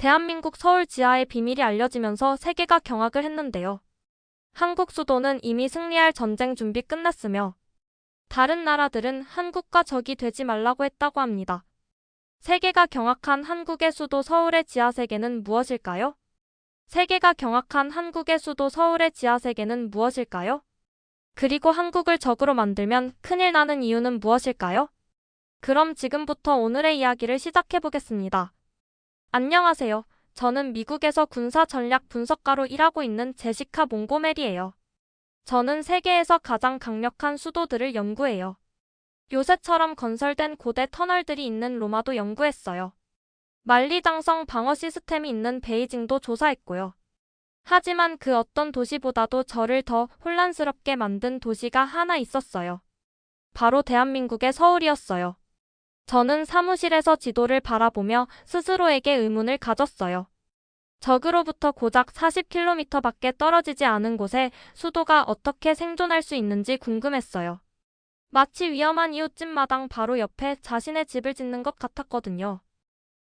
대한민국 서울 지하의 비밀이 알려지면서 세계가 경악을 했는데요. 한국 수도는 이미 승리할 전쟁 준비 끝났으며 다른 나라들은 한국과 적이 되지 말라고 했다고 합니다. 세계가 경악한 한국의 수도 서울의 지하 세계는 무엇일까요? 세계가 경악한 한국의 수도 서울의 지하 세계는 무엇일까요? 그리고 한국을 적으로 만들면 큰일 나는 이유는 무엇일까요? 그럼 지금부터 오늘의 이야기를 시작해 보겠습니다. 안녕하세요. 저는 미국에서 군사 전략 분석가로 일하고 있는 제시카 몽고멜이에요. 저는 세계에서 가장 강력한 수도들을 연구해요. 요새처럼 건설된 고대 터널들이 있는 로마도 연구했어요. 만리장성 방어 시스템이 있는 베이징도 조사했고요. 하지만 그 어떤 도시보다도 저를 더 혼란스럽게 만든 도시가 하나 있었어요. 바로 대한민국의 서울이었어요. 저는 사무실에서 지도를 바라보며 스스로에게 의문을 가졌어요. 적으로부터 고작 40km 밖에 떨어지지 않은 곳에 수도가 어떻게 생존할 수 있는지 궁금했어요. 마치 위험한 이웃집 마당 바로 옆에 자신의 집을 짓는 것 같았거든요.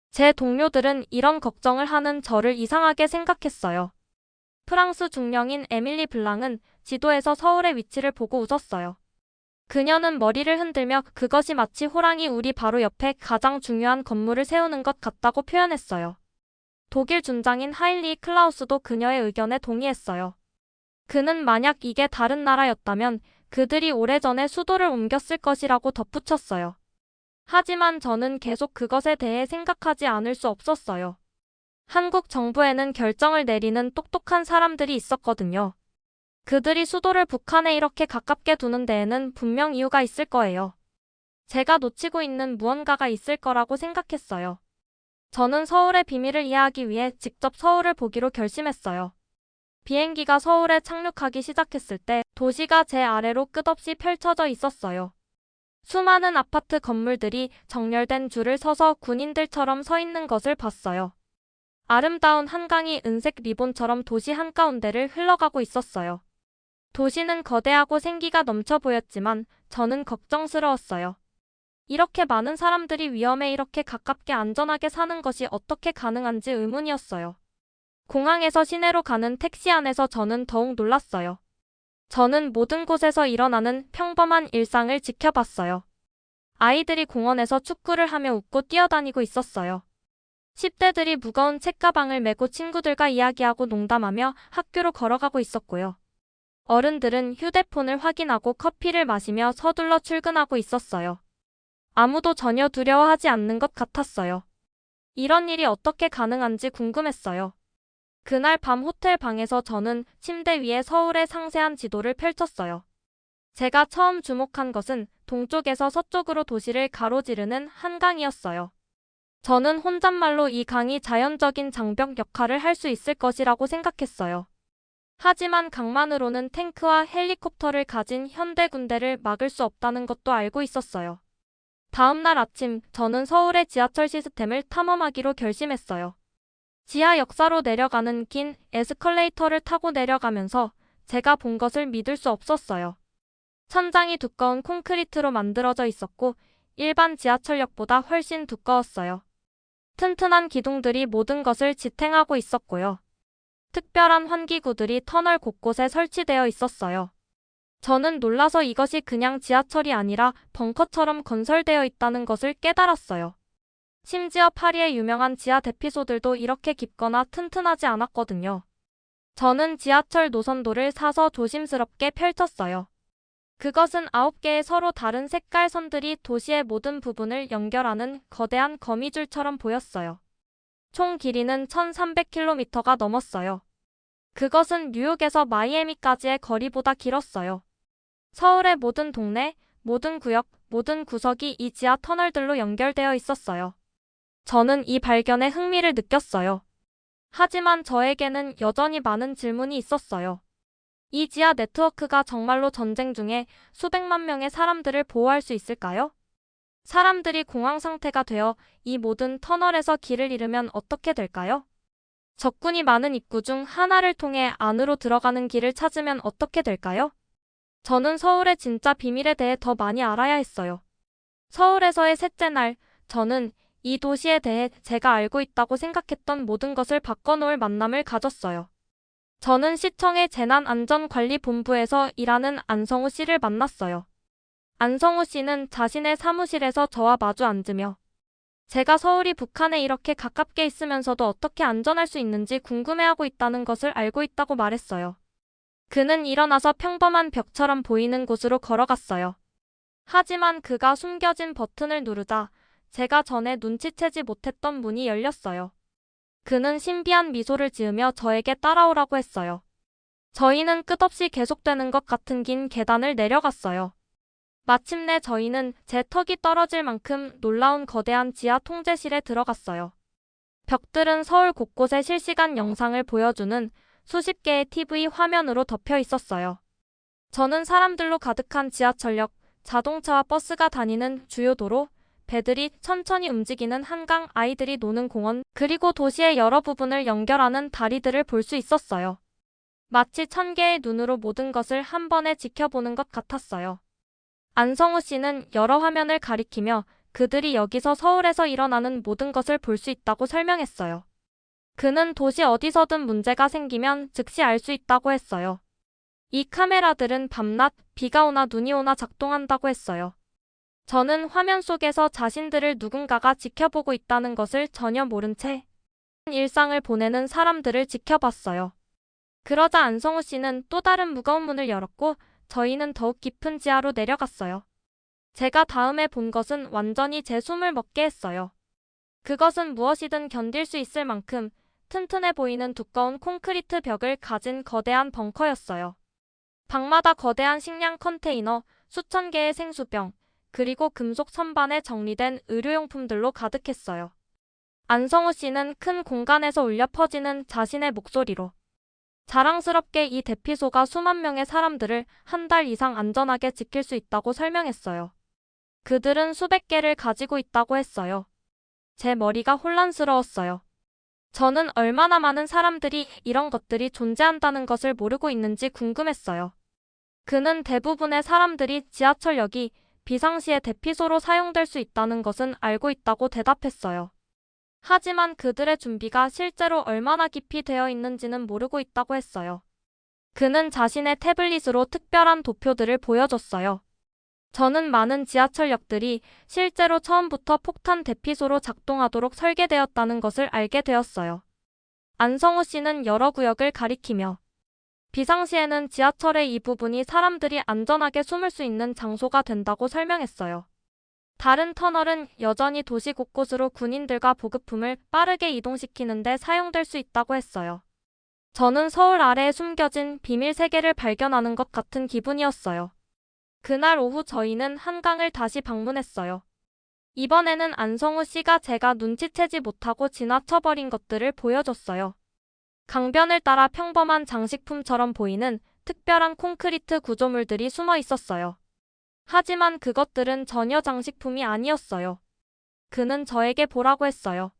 제 동료들은 이런 걱정을 하는 저를 이상하게 생각했어요. 프랑스 중령인 에밀리 블랑은 지도에서 서울의 위치를 보고 웃었어요. 그녀는 머리를 흔들며 그것이 마치 호랑이 우리 바로 옆에 가장 중요한 건물을 세우는 것 같다고 표현했어요. 독일 준장인 하일리 클라우스도 그녀의 의견에 동의했어요. 그는 만약 이게 다른 나라였다면 그들이 오래전에 수도를 옮겼을 것이라고 덧붙였어요. 하지만 저는 계속 그것에 대해 생각하지 않을 수 없었어요. 한국 정부에는 결정을 내리는 똑똑한 사람들이 있었거든요. 그들이 수도를 북한에 이렇게 가깝게 두는 데에는 분명 이유가 있을 거예요. 제가 놓치고 있는 무언가가 있을 거라고 생각했어요. 저는 서울의 비밀을 이해하기 위해 직접 서울을 보기로 결심했어요. 비행기가 서울에 착륙하기 시작했을 때 도시가 제 아래로 끝없이 펼쳐져 있었어요. 수많은 아파트 건물들이 정렬된 줄을 서서 군인들처럼 서 있는 것을 봤어요. 아름다운 한강이 은색 리본처럼 도시 한가운데를 흘러가고 있었어요. 도시는 거대하고 생기가 넘쳐 보였지만 저는 걱정스러웠어요. 이렇게 많은 사람들이 위험에 이렇게 가깝게 안전하게 사는 것이 어떻게 가능한지 의문이었어요. 공항에서 시내로 가는 택시 안에서 저는 더욱 놀랐어요. 저는 모든 곳에서 일어나는 평범한 일상을 지켜봤어요. 아이들이 공원에서 축구를 하며 웃고 뛰어다니고 있었어요. 10대들이 무거운 책가방을 메고 친구들과 이야기하고 농담하며 학교로 걸어가고 있었고요. 어른들은 휴대폰을 확인하고 커피를 마시며 서둘러 출근하고 있었어요. 아무도 전혀 두려워하지 않는 것 같았어요. 이런 일이 어떻게 가능한지 궁금했어요. 그날 밤 호텔 방에서 저는 침대 위에 서울의 상세한 지도를 펼쳤어요. 제가 처음 주목한 것은 동쪽에서 서쪽으로 도시를 가로지르는 한강이었어요. 저는 혼잣말로 이 강이 자연적인 장벽 역할을 할 수 있을 것이라고 생각했어요. 하지만 강만으로는 탱크와 헬리콥터를 가진 현대 군대를 막을 수 없다는 것도 알고 있었어요. 다음 날 아침 저는 서울의 지하철 시스템을 탐험하기로 결심했어요. 지하 역사로 내려가는 긴 에스컬레이터를 타고 내려가면서 제가 본 것을 믿을 수 없었어요. 천장이 두꺼운 콘크리트로 만들어져 있었고 일반 지하철역보다 훨씬 두꺼웠어요. 튼튼한 기둥들이 모든 것을 지탱하고 있었고요. 특별한 환기구들이 터널 곳곳에 설치되어 있었어요. 저는 놀라서 이것이 그냥 지하철이 아니라 벙커처럼 건설되어 있다는 것을 깨달았어요. 심지어 파리의 유명한 지하 대피소들도 이렇게 깊거나 튼튼하지 않았거든요. 저는 지하철 노선도를 사서 조심스럽게 펼쳤어요. 그것은 아홉 개의 서로 다른 색깔 선들이 도시의 모든 부분을 연결하는 거대한 거미줄처럼 보였어요. 총 길이는 1300km가 넘었어요. 그것은 뉴욕에서 마이애미까지의 거리보다 길었어요. 서울의 모든 동네, 모든 구역, 모든 구석이 이 지하 터널들로 연결되어 있었어요. 저는 이 발견에 흥미를 느꼈어요. 하지만 저에게는 여전히 많은 질문이 있었어요. 이 지하 네트워크가 정말로 전쟁 중에 수백만 명의 사람들을 보호할 수 있을까요? 사람들이 공황 상태가 되어 이 모든 터널에서 길을 잃으면 어떻게 될까요? 적군이 많은 입구 중 하나를 통해 안으로 들어가는 길을 찾으면 어떻게 될까요? 저는 서울의 진짜 비밀에 대해 더 많이 알아야 했어요. 서울에서의 셋째 날, 저는 이 도시에 대해 제가 알고 있다고 생각했던 모든 것을 바꿔놓을 만남을 가졌어요. 저는 시청의 재난안전관리본부에서 일하는 안성우 씨를 만났어요. 안성우 씨는 자신의 사무실에서 저와 마주 앉으며 제가 서울이 북한에 이렇게 가깝게 있으면서도 어떻게 안전할 수 있는지 궁금해하고 있다는 것을 알고 있다고 말했어요. 그는 일어나서 평범한 벽처럼 보이는 곳으로 걸어갔어요. 하지만 그가 숨겨진 버튼을 누르자 제가 전에 눈치채지 못했던 문이 열렸어요. 그는 신비한 미소를 지으며 저에게 따라오라고 했어요. 저희는 끝없이 계속되는 것 같은 긴 계단을 내려갔어요. 마침내 저희는 제 턱이 떨어질 만큼 놀라운 거대한 지하 통제실에 들어갔어요. 벽들은 서울 곳곳의 실시간 영상을 보여주는 수십 개의 TV 화면으로 덮여 있었어요. 저는 사람들로 가득한 지하철역, 자동차와 버스가 다니는 주요 도로, 배들이 천천히 움직이는 한강 아이들이 노는 공원, 그리고 도시의 여러 부분을 연결하는 다리들을 볼 수 있었어요. 마치 천 개의 눈으로 모든 것을 한 번에 지켜보는 것 같았어요. 안성우 씨는 여러 화면을 가리키며 그들이 여기서 서울에서 일어나는 모든 것을 볼 수 있다고 설명했어요. 그는 도시 어디서든 문제가 생기면 즉시 알 수 있다고 했어요. 이 카메라들은 밤낮, 비가 오나 눈이 오나 작동한다고 했어요. 저는 화면 속에서 자신들을 누군가가 지켜보고 있다는 것을 전혀 모른 채 일상을 보내는 사람들을 지켜봤어요. 그러자 안성우 씨는 또 다른 무거운 문을 열었고 저희는 더욱 깊은 지하로 내려갔어요. 제가 다음에 본 것은 완전히 제 숨을 먹게 했어요. 그것은 무엇이든 견딜 수 있을 만큼 튼튼해 보이는 두꺼운 콘크리트 벽을 가진 거대한 벙커였어요. 방마다 거대한 식량 컨테이너, 수천 개의 생수병, 그리고 금속 선반에 정리된 의료용품들로 가득했어요. 안성우 씨는 큰 공간에서 울려 퍼지는 자신의 목소리로 자랑스럽게 이 대피소가 수만 명의 사람들을 한 달 이상 안전하게 지킬 수 있다고 설명했어요. 그들은 수백 개를 가지고 있다고 했어요. 제 머리가 혼란스러웠어요. 저는 얼마나 많은 사람들이 이런 것들이 존재한다는 것을 모르고 있는지 궁금했어요. 그는 대부분의 사람들이 지하철역이 비상시에 대피소로 사용될 수 있다는 것은 알고 있다고 대답했어요. 하지만 그들의 준비가 실제로 얼마나 깊이 되어 있는지는 모르고 있다고 했어요. 그는 자신의 태블릿으로 특별한 도표들을 보여줬어요. 저는 많은 지하철역들이 실제로 처음부터 폭탄 대피소로 작동하도록 설계되었다는 것을 알게 되었어요. 안성우 씨는 여러 구역을 가리키며 비상시에는 지하철의 이 부분이 사람들이 안전하게 숨을 수 있는 장소가 된다고 설명했어요. 다른 터널은 여전히 도시 곳곳으로 군인들과 보급품을 빠르게 이동시키는 데 사용될 수 있다고 했어요. 저는 서울 아래에 숨겨진 비밀 세계를 발견하는 것 같은 기분이었어요. 그날 오후 저희는 한강을 다시 방문했어요. 이번에는 안성우 씨가 제가 눈치채지 못하고 지나쳐버린 것들을 보여줬어요. 강변을 따라 평범한 장식품처럼 보이는 특별한 콘크리트 구조물들이 숨어 있었어요. 하지만 그것들은 전혀 장식품이 아니었어요. 그는 저에게 보라고 했어요.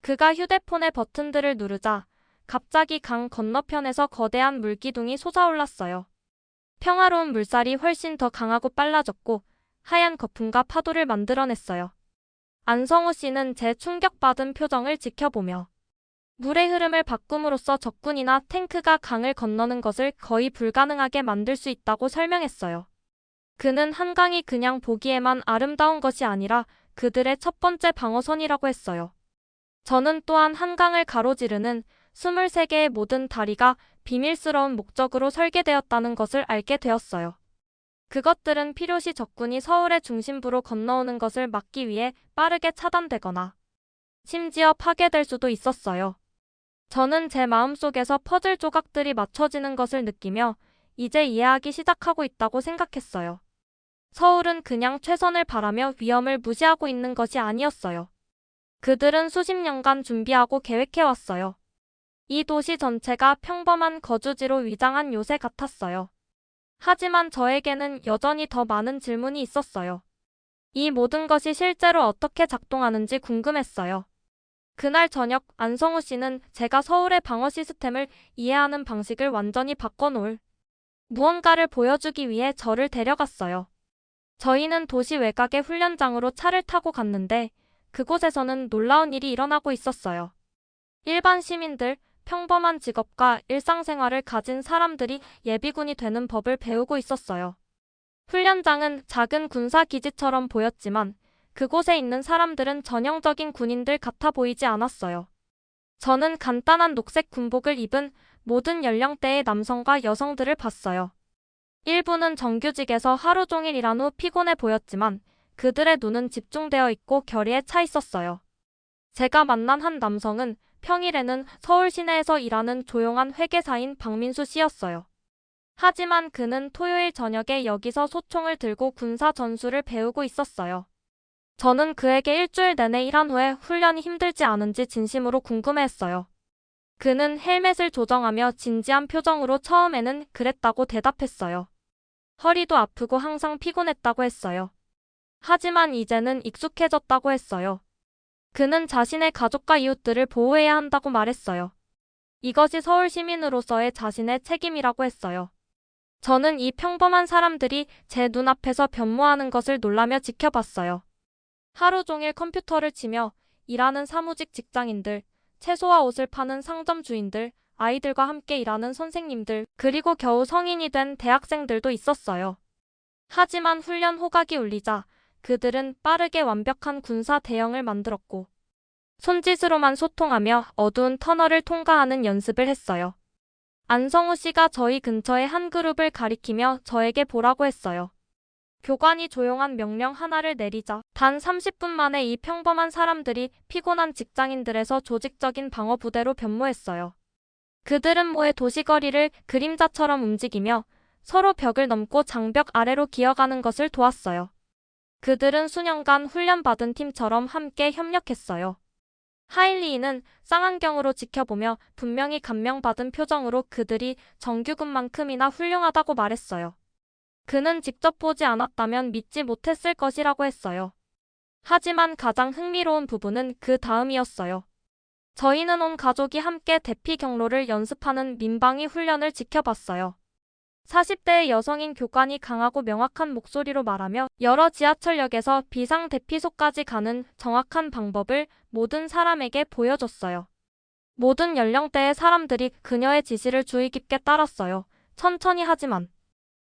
그가 휴대폰의 버튼들을 누르자 갑자기 강 건너편에서 거대한 물기둥이 솟아올랐어요. 평화로운 물살이 훨씬 더 강하고 빨라졌고 하얀 거품과 파도를 만들어냈어요. 안성우 씨는 제 충격받은 표정을 지켜보며 물의 흐름을 바꿈으로써 적군이나 탱크가 강을 건너는 것을 거의 불가능하게 만들 수 있다고 설명했어요. 그는 한강이 그냥 보기에만 아름다운 것이 아니라 그들의 첫 번째 방어선이라고 했어요. 저는 또한 한강을 가로지르는 23개의 모든 다리가 비밀스러운 목적으로 설계되었다는 것을 알게 되었어요. 그것들은 필요시 적군이 서울의 중심부로 건너오는 것을 막기 위해 빠르게 차단되거나 심지어 파괴될 수도 있었어요. 저는 제 마음속에서 퍼즐 조각들이 맞춰지는 것을 느끼며 이제 이해하기 시작하고 있다고 생각했어요. 서울은 그냥 최선을 바라며 위험을 무시하고 있는 것이 아니었어요. 그들은 수십 년간 준비하고 계획해왔어요. 이 도시 전체가 평범한 거주지로 위장한 요새 같았어요. 하지만 저에게는 여전히 더 많은 질문이 있었어요. 이 모든 것이 실제로 어떻게 작동하는지 궁금했어요. 그날 저녁 안성우 씨는 제가 서울의 방어 시스템을 이해하는 방식을 완전히 바꿔놓을 무언가를 보여주기 위해 저를 데려갔어요. 저희는 도시 외곽의 훈련장으로 차를 타고 갔는데 그곳에서는 놀라운 일이 일어나고 있었어요. 일반 시민들, 평범한 직업과 일상생활을 가진 사람들이 예비군이 되는 법을 배우고 있었어요. 훈련장은 작은 군사 기지처럼 보였지만 그곳에 있는 사람들은 전형적인 군인들 같아 보이지 않았어요. 저는 간단한 녹색 군복을 입은 모든 연령대의 남성과 여성들을 봤어요. 일부는 정규직에서 하루 종일 일한 후 피곤해 보였지만 그들의 눈은 집중되어 있고 결의에 차 있었어요. 제가 만난 한 남성은 평일에는 서울 시내에서 일하는 조용한 회계사인 박민수 씨였어요. 하지만 그는 토요일 저녁에 여기서 소총을 들고 군사 전술을 배우고 있었어요. 저는 그에게 일주일 내내 일한 후에 훈련이 힘들지 않은지 진심으로 궁금해했어요. 그는 헬멧을 조정하며 진지한 표정으로 처음에는 그랬다고 대답했어요. 허리도 아프고 항상 피곤했다고 했어요. 하지만 이제는 익숙해졌다고 했어요. 그는 자신의 가족과 이웃들을 보호해야 한다고 말했어요. 이것이 서울 시민으로서의 자신의 책임이라고 했어요. 저는 이 평범한 사람들이 제 눈앞에서 변모하는 것을 놀라며 지켜봤어요. 하루 종일 컴퓨터를 치며 일하는 사무직 직장인들, 채소와 옷을 파는 상점 주인들, 아이들과 함께 일하는 선생님들, 그리고 겨우 성인이 된 대학생들도 있었어요. 하지만 훈련 호각이 울리자 그들은 빠르게 완벽한 군사 대형을 만들었고 손짓으로만 소통하며 어두운 터널을 통과하는 연습을 했어요. 안성우 씨가 저희 근처의 한 그룹을 가리키며 저에게 보라고 했어요. 교관이 조용한 명령 하나를 내리자 단 30분 만에 이 평범한 사람들이 피곤한 직장인들에서 조직적인 방어 부대로 변모했어요. 그들은 모의 도시거리를 그림자처럼 움직이며 서로 벽을 넘고 장벽 아래로 기어가는 것을 도왔어요. 그들은 수년간 훈련받은 팀처럼 함께 협력했어요. 하일리는 쌍안경으로 지켜보며 분명히 감명받은 표정으로 그들이 정규군만큼이나 훌륭하다고 말했어요. 그는 직접 보지 않았다면 믿지 못했을 것이라고 했어요. 하지만 가장 흥미로운 부분은 그 다음이었어요. 저희는 온 가족이 함께 대피 경로를 연습하는 민방위 훈련을 지켜봤어요. 40대의 여성인 교관이 강하고 명확한 목소리로 말하며 여러 지하철역에서 비상 대피소까지 가는 정확한 방법을 모든 사람에게 보여줬어요. 모든 연령대의 사람들이 그녀의 지시를 주의 깊게 따랐어요. 천천히 하지만.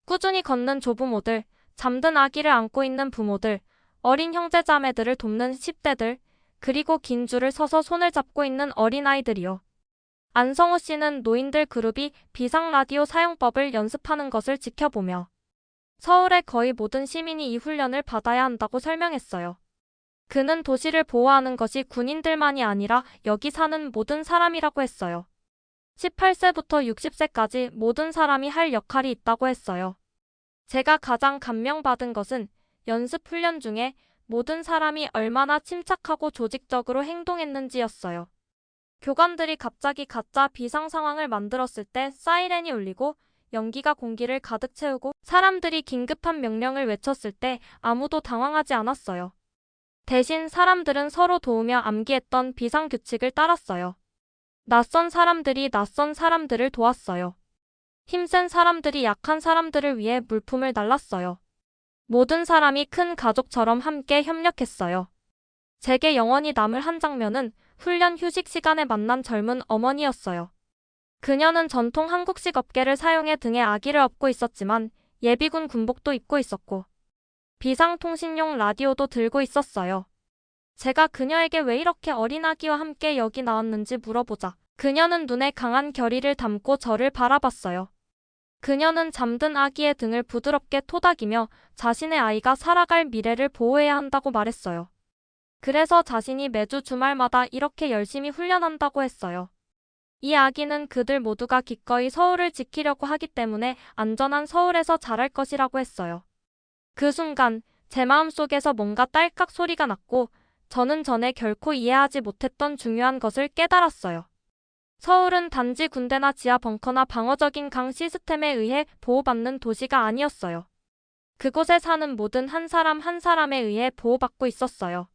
꾸준히 걷는 조부모들, 잠든 아기를 안고 있는 부모들, 어린 형제자매들을 돕는 10대들, 그리고 긴 줄을 서서 손을 잡고 있는 어린아이들이요. 안성우 씨는 노인들 그룹이 비상라디오 사용법을 연습하는 것을 지켜보며 서울의 거의 모든 시민이 이 훈련을 받아야 한다고 설명했어요. 그는 도시를 보호하는 것이 군인들만이 아니라 여기 사는 모든 사람이라고 했어요. 18세부터 60세까지 모든 사람이 할 역할이 있다고 했어요. 제가 가장 감명받은 것은 연습 훈련 중에 모든 사람이 얼마나 침착하고 조직적으로 행동했는지였어요. 교관들이 갑자기 가짜 비상 상황을 만들었을 때 사이렌이 울리고 연기가 공기를 가득 채우고 사람들이 긴급한 명령을 외쳤을 때 아무도 당황하지 않았어요. 대신 사람들은 서로 도우며 암기했던 비상 규칙을 따랐어요. 낯선 사람들이 낯선 사람들을 도왔어요. 힘센 사람들이 약한 사람들을 위해 물품을 날랐어요. 모든 사람이 큰 가족처럼 함께 협력했어요. 제게 영원히 남을 한 장면은 훈련 휴식 시간에 만난 젊은 어머니였어요. 그녀는 전통 한국식 업계를 사용해 등에 아기를 업고 있었지만 예비군 군복도 입고 있었고 비상통신용 라디오도 들고 있었어요. 제가 그녀에게 왜 이렇게 어린 아기와 함께 여기 나왔는지 물어보자 그녀는 눈에 강한 결의를 담고 저를 바라봤어요. 그녀는 잠든 아기의 등을 부드럽게 토닥이며 자신의 아이가 살아갈 미래를 보호해야 한다고 말했어요. 그래서 자신이 매주 주말마다 이렇게 열심히 훈련한다고 했어요. 이 아기는 그들 모두가 기꺼이 서울을 지키려고 하기 때문에 안전한 서울에서 자랄 것이라고 했어요. 그 순간 제 마음속에서 뭔가 딸깍 소리가 났고 저는 전에 결코 이해하지 못했던 중요한 것을 깨달았어요. 서울은 단지 군대나 지하 벙커나 방어적인 강 시스템에 의해 보호받는 도시가 아니었어요. 그곳에 사는 모든 한 사람 한 사람에 의해 보호받고 있었어요.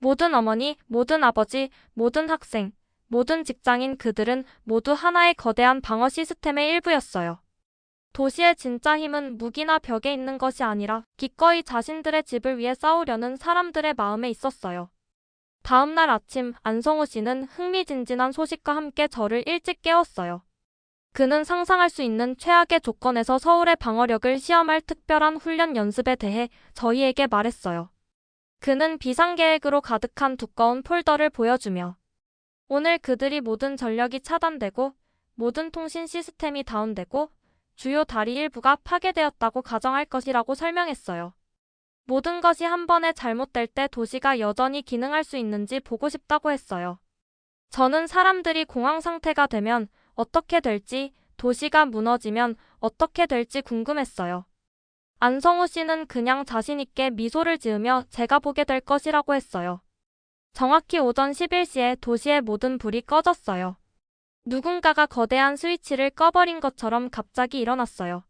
모든 어머니, 모든 아버지, 모든 학생, 모든 직장인 그들은 모두 하나의 거대한 방어 시스템의 일부였어요. 도시의 진짜 힘은 무기나 벽에 있는 것이 아니라 기꺼이 자신들의 집을 위해 싸우려는 사람들의 마음에 있었어요. 다음 날 아침 안성우 씨는 흥미진진한 소식과 함께 저를 일찍 깨웠어요. 그는 상상할 수 있는 최악의 조건에서 서울의 방어력을 시험할 특별한 훈련 연습에 대해 저희에게 말했어요. 그는 비상계획으로 가득한 두꺼운 폴더를 보여주며 오늘 그들이 모든 전력이 차단되고 모든 통신 시스템이 다운되고 주요 다리 일부가 파괴되었다고 가정할 것이라고 설명했어요. 모든 것이 한 번에 잘못될 때 도시가 여전히 기능할 수 있는지 보고 싶다고 했어요. 저는 사람들이 공황 상태가 되면 어떻게 될지, 도시가 무너지면 어떻게 될지 궁금했어요. 안성우 씨는 그냥 자신있게 미소를 지으며 제가 보게 될 것이라고 했어요. 정확히 오전 11시에 도시의 모든 불이 꺼졌어요. 누군가가 거대한 스위치를 꺼버린 것처럼 갑자기 일어났어요.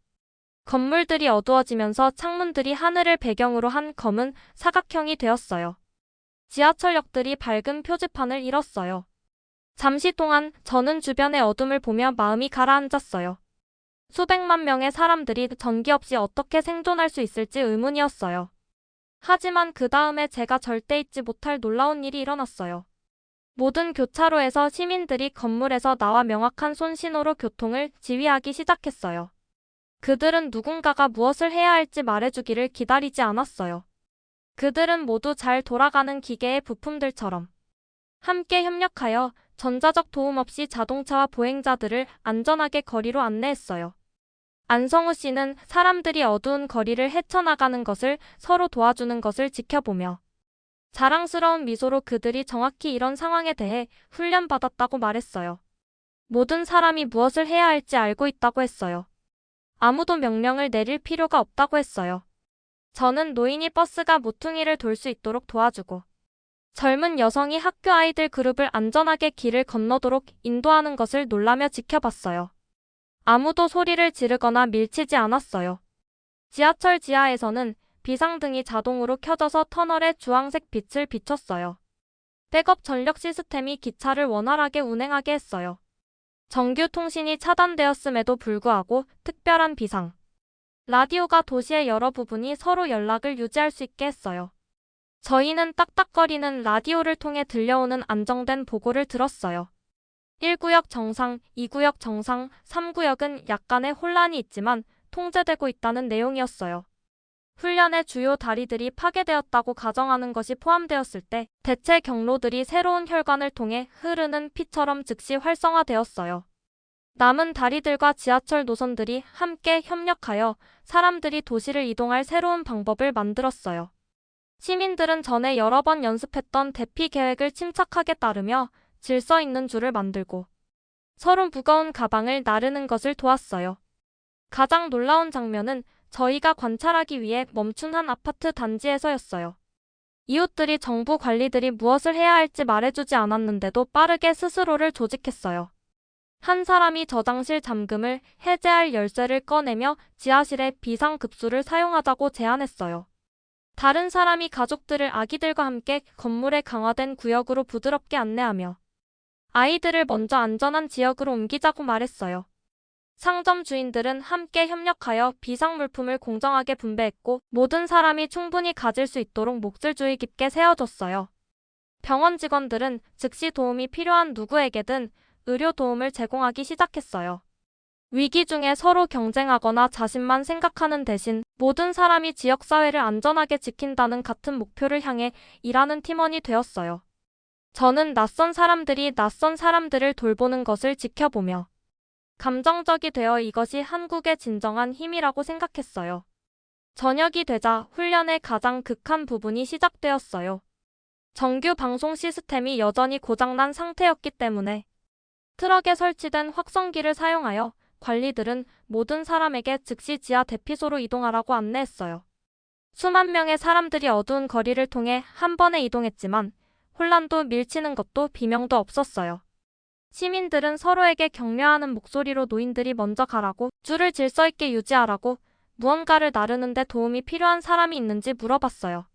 건물들이 어두워지면서 창문들이 하늘을 배경으로 한 검은 사각형이 되었어요. 지하철역들이 밝은 표지판을 잃었어요. 잠시 동안 저는 주변의 어둠을 보며 마음이 가라앉았어요. 수백만 명의 사람들이 전기 없이 어떻게 생존할 수 있을지 의문이었어요. 하지만 그 다음에 제가 절대 잊지 못할 놀라운 일이 일어났어요. 모든 교차로에서 시민들이 건물에서 나와 명확한 손신호로 교통을 지휘하기 시작했어요. 그들은 누군가가 무엇을 해야 할지 말해주기를 기다리지 않았어요. 그들은 모두 잘 돌아가는 기계의 부품들처럼 함께 협력하여 전자적 도움 없이 자동차와 보행자들을 안전하게 거리로 안내했어요. 안성우 씨는 사람들이 어두운 거리를 헤쳐나가는 것을 서로 도와주는 것을 지켜보며 자랑스러운 미소로 그들이 정확히 이런 상황에 대해 훈련받았다고 말했어요. 모든 사람이 무엇을 해야 할지 알고 있다고 했어요. 아무도 명령을 내릴 필요가 없다고 했어요. 저는 노인이 버스가 모퉁이를 돌 수 있도록 도와주고 젊은 여성이 학교 아이들 그룹을 안전하게 길을 건너도록 인도하는 것을 놀라며 지켜봤어요. 아무도 소리를 지르거나 밀치지 않았어요. 지하철 지하에서는 비상등이 자동으로 켜져서 터널에 주황색 빛을 비췄어요. 백업 전력 시스템이 기차를 원활하게 운행하게 했어요. 정규 통신이 차단되었음에도 불구하고 특별한 비상. 라디오가 도시의 여러 부분이 서로 연락을 유지할 수 있게 했어요. 저희는 딱딱거리는 라디오를 통해 들려오는 안정된 보고를 들었어요. 1구역 정상, 2구역 정상, 3구역은 약간의 혼란이 있지만 통제되고 있다는 내용이었어요. 훈련의 주요 다리들이 파괴되었다고 가정하는 것이 포함되었을 때 대체 경로들이 새로운 혈관을 통해 흐르는 피처럼 즉시 활성화되었어요. 남은 다리들과 지하철 노선들이 함께 협력하여 사람들이 도시를 이동할 새로운 방법을 만들었어요. 시민들은 전에 여러 번 연습했던 대피 계획을 침착하게 따르며 질서 있는 줄을 만들고 서로 무거운 가방을 나르는 것을 도왔어요. 가장 놀라운 장면은 저희가 관찰하기 위해 멈춘 한 아파트 단지에서였어요. 이웃들이 정부 관리들이 무엇을 해야 할지 말해주지 않았는데도 빠르게 스스로를 조직했어요. 한 사람이 저장실 잠금을 해제할 열쇠를 꺼내며 지하실의 비상급수를 사용하자고 제안했어요. 다른 사람이 가족들을 아기들과 함께 건물의 강화된 구역으로 부드럽게 안내하며 아이들을 먼저 안전한 지역으로 옮기자고 말했어요. 상점 주인들은 함께 협력하여 비상물품을 공정하게 분배했고 모든 사람이 충분히 가질 수 있도록 몫을 주의 깊게 세워줬어요. 병원 직원들은 즉시 도움이 필요한 누구에게든 의료 도움을 제공하기 시작했어요. 위기 중에 서로 경쟁하거나 자신만 생각하는 대신 모든 사람이 지역사회를 안전하게 지킨다는 같은 목표를 향해 일하는 팀원이 되었어요. 저는 낯선 사람들이 낯선 사람들을 돌보는 것을 지켜보며 감정적이 되어 이것이 한국의 진정한 힘이라고 생각했어요. 저녁이 되자 훈련의 가장 극한 부분이 시작되었어요. 정규 방송 시스템이 여전히 고장난 상태였기 때문에 트럭에 설치된 확성기를 사용하여 관리들은 모든 사람에게 즉시 지하 대피소로 이동하라고 안내했어요. 수만 명의 사람들이 어두운 거리를 통해 한 번에 이동했지만 혼란도 밀치는 것도 비명도 없었어요. 시민들은 서로에게 격려하는 목소리로 노인들이 먼저 가라고 줄을 질서 있게 유지하라고 무언가를 나르는데 도움이 필요한 사람이 있는지 물어봤어요.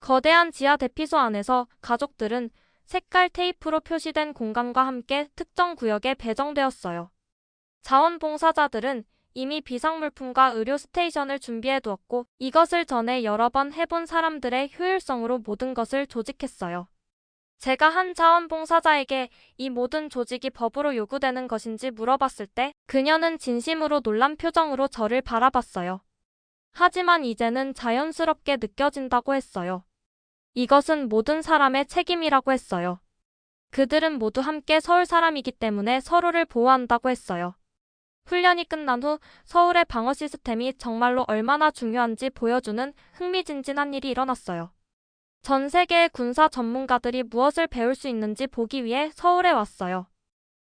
거대한 지하 대피소 안에서 가족들은 색깔 테이프로 표시된 공간과 함께 특정 구역에 배정되었어요. 자원봉사자들은 이미 비상물품과 의료 스테이션을 준비해 두었고 이것을 전에 여러 번 해본 사람들의 효율성으로 모든 것을 조직했어요. 제가 한 자원봉사자에게 이 모든 조직이 법으로 요구되는 것인지 물어봤을 때 그녀는 진심으로 놀란 표정으로 저를 바라봤어요. 하지만 이제는 자연스럽게 느껴진다고 했어요. 이것은 모든 사람의 책임이라고 했어요. 그들은 모두 함께 서울 사람이기 때문에 서로를 보호한다고 했어요. 훈련이 끝난 후 서울의 방어 시스템이 정말로 얼마나 중요한지 보여주는 흥미진진한 일이 일어났어요. 전 세계의 군사 전문가들이 무엇을 배울 수 있는지 보기 위해 서울에 왔어요.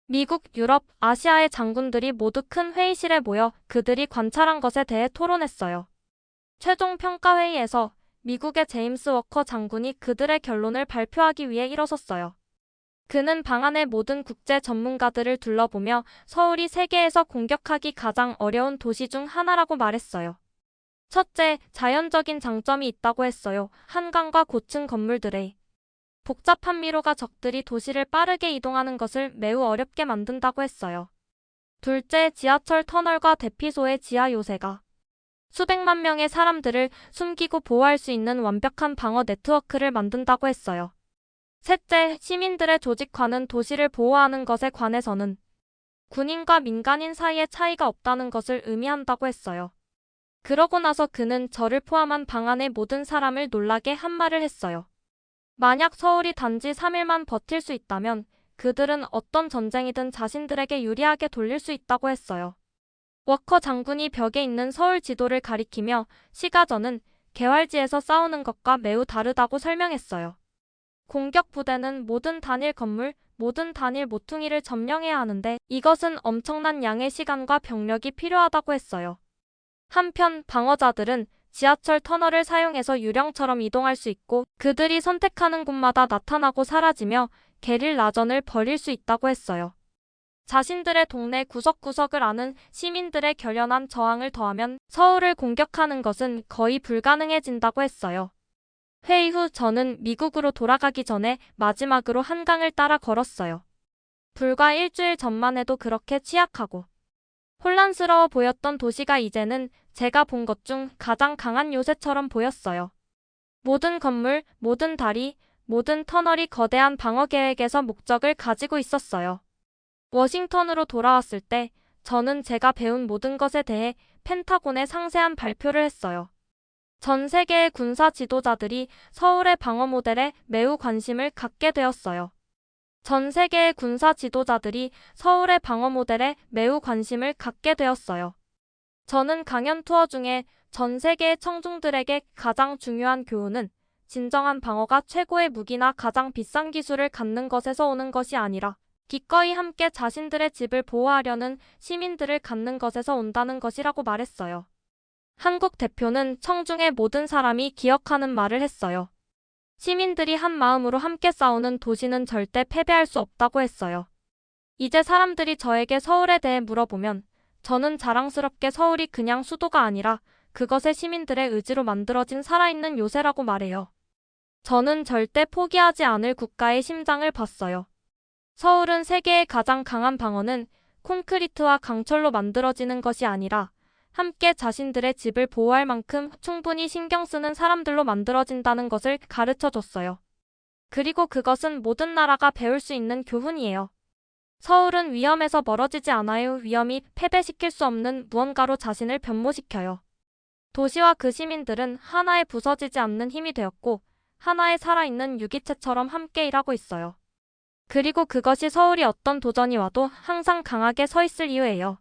미국, 유럽, 아시아의 장군들이 모두 큰 회의실에 모여 그들이 관찰한 것에 대해 토론했어요. 최종 평가 회의에서 미국의 제임스 워커 장군이 그들의 결론을 발표하기 위해 일어섰어요. 그는 방안의 모든 국제 전문가들을 둘러보며 서울이 세계에서 공격하기 가장 어려운 도시 중 하나라고 말했어요. 첫째, 자연적인 장점이 있다고 했어요. 한강과 고층 건물들에. 복잡한 미로가 적들이 도시를 빠르게 이동하는 것을 매우 어렵게 만든다고 했어요. 둘째, 지하철 터널과 대피소의 지하 요새가 수백만 명의 사람들을 숨기고 보호할 수 있는 완벽한 방어 네트워크를 만든다고 했어요. 셋째, 시민들의 조직화는 도시를 보호하는 것에 관해서는 군인과 민간인 사이의 차이가 없다는 것을 의미한다고 했어요. 그러고 나서 그는 저를 포함한 방 안의 모든 사람을 놀라게 한 말을 했어요. 만약 서울이 단지 3일만 버틸 수 있다면 그들은 어떤 전쟁이든 자신들에게 유리하게 돌릴 수 있다고 했어요. 워커 장군이 벽에 있는 서울 지도를 가리키며 시가전은 개활지에서 싸우는 것과 매우 다르다고 설명했어요. 공격 부대는 모든 단일 건물, 모든 단일 모퉁이를 점령해야 하는데 이것은 엄청난 양의 시간과 병력이 필요하다고 했어요. 한편 방어자들은 지하철 터널을 사용해서 유령처럼 이동할 수 있고 그들이 선택하는 곳마다 나타나고 사라지며 게릴라전을 벌일 수 있다고 했어요. 자신들의 동네 구석구석을 아는 시민들의 결연한 저항을 더하면 서울을 공격하는 것은 거의 불가능해진다고 했어요. 회의 후 저는 미국으로 돌아가기 전에 마지막으로 한강을 따라 걸었어요. 불과 일주일 전만 해도 그렇게 취약하고 혼란스러워 보였던 도시가 이제는 제가 본 것 중 가장 강한 요새처럼 보였어요. 모든 건물, 모든 다리, 모든 터널이 거대한 방어 계획에서 목적을 가지고 있었어요. 워싱턴으로 돌아왔을 때 저는 제가 배운 모든 것에 대해 펜타곤에 상세한 발표를 했어요. 전 세계의 군사 지도자들이 서울의 방어 모델에 매우 관심을 갖게 되었어요. 전 세계의 군사 지도자들이 서울의 방어 모델에 매우 관심을 갖게 되었어요. 저는 강연 투어 중에 전 세계의 청중들에게 가장 중요한 교훈은 진정한 방어가 최고의 무기나 가장 비싼 기술을 갖는 것에서 오는 것이 아니라 기꺼이 함께 자신들의 집을 보호하려는 시민들을 갖는 것에서 온다는 것이라고 말했어요. 한국 대표는 청중의 모든 사람이 기억하는 말을 했어요. 시민들이 한 마음으로 함께 싸우는 도시는 절대 패배할 수 없다고 했어요. 이제 사람들이 저에게 서울에 대해 물어보면 저는 자랑스럽게 서울이 그냥 수도가 아니라 그것의 시민들의 의지로 만들어진 살아있는 요새라고 말해요. 저는 절대 포기하지 않을 국가의 심장을 봤어요. 서울은 세계의 가장 강한 방어는 콘크리트와 강철로 만들어지는 것이 아니라 함께 자신들의 집을 보호할 만큼 충분히 신경 쓰는 사람들로 만들어진다는 것을 가르쳐 줬어요. 그리고 그것은 모든 나라가 배울 수 있는 교훈이에요. 서울은 위험에서 멀어지지 않아요. 위험이 패배시킬 수 없는 무언가로 자신을 변모시켜요. 도시와 그 시민들은 하나의 부서지지 않는 힘이 되었고 하나의 살아있는 유기체처럼 함께 일하고 있어요. 그리고 그것이 서울이 어떤 도전이 와도 항상 강하게 서 있을 이유예요.